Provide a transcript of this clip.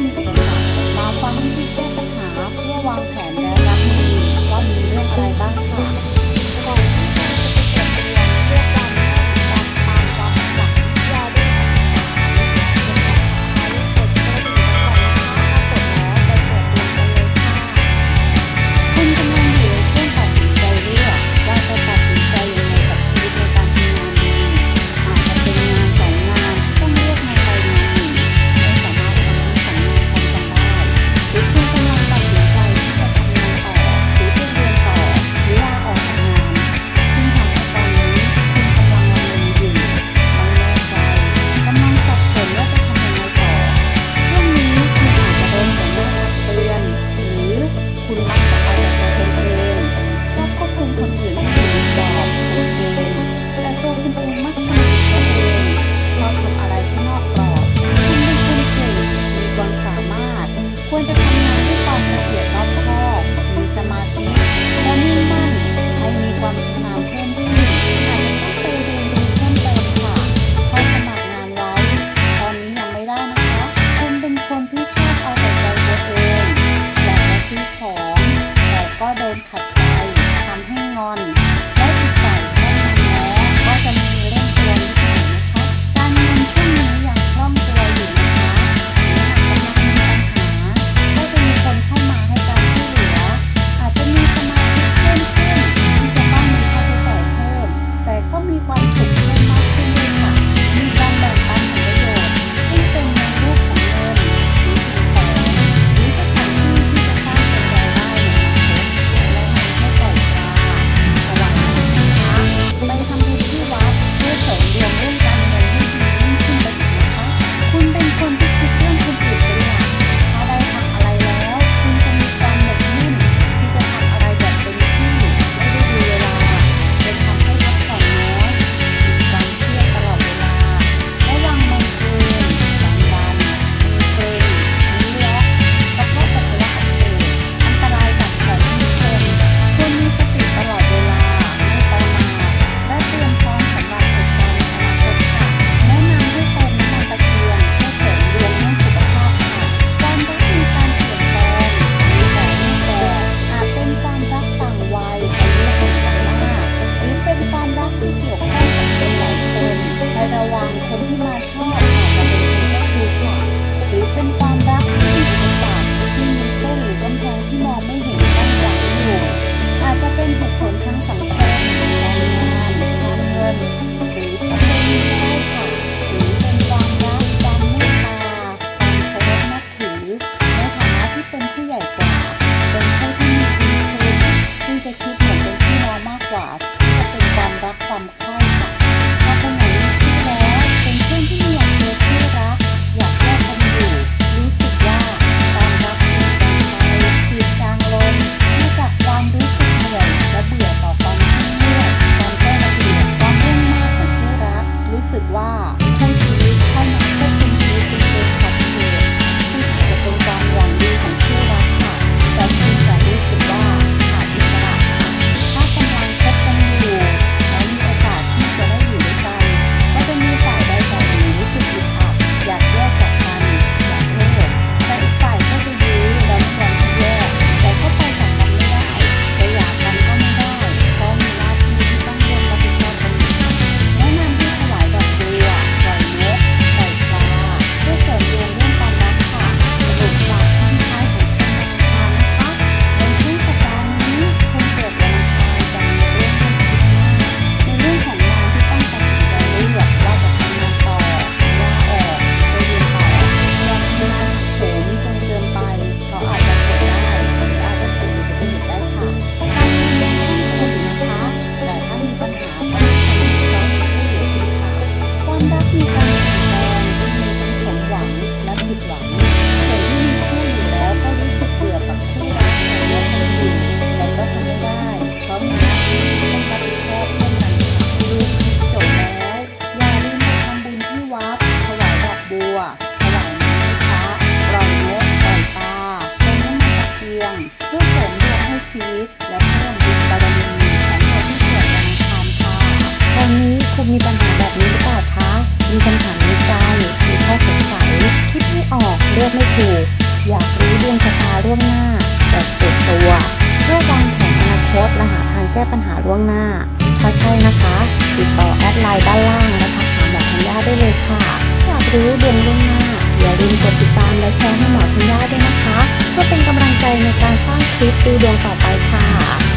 Thank you. อกเลือกไม่ถูก อยากรู้ดวงชะตาล่วงหน้า แบบส่วนตัว เพื่อวางแผนอนาคตและหาทางแก้ปัญหาล่วงหน้า ถ้าใช่นะคะ ติดต่อแอดไลน์ด้านล่างและทักหาหมอธัญญาได้เลยค่ะ อยากรู้ดวงล่วงหน้า อย่าลืมกดติดตามและแชร์ให้หมอธัญญาด้วยนะคะ เพื่อเป็นกำลังใจในการสร้างคลิปดูดวงต่อไปค่ะ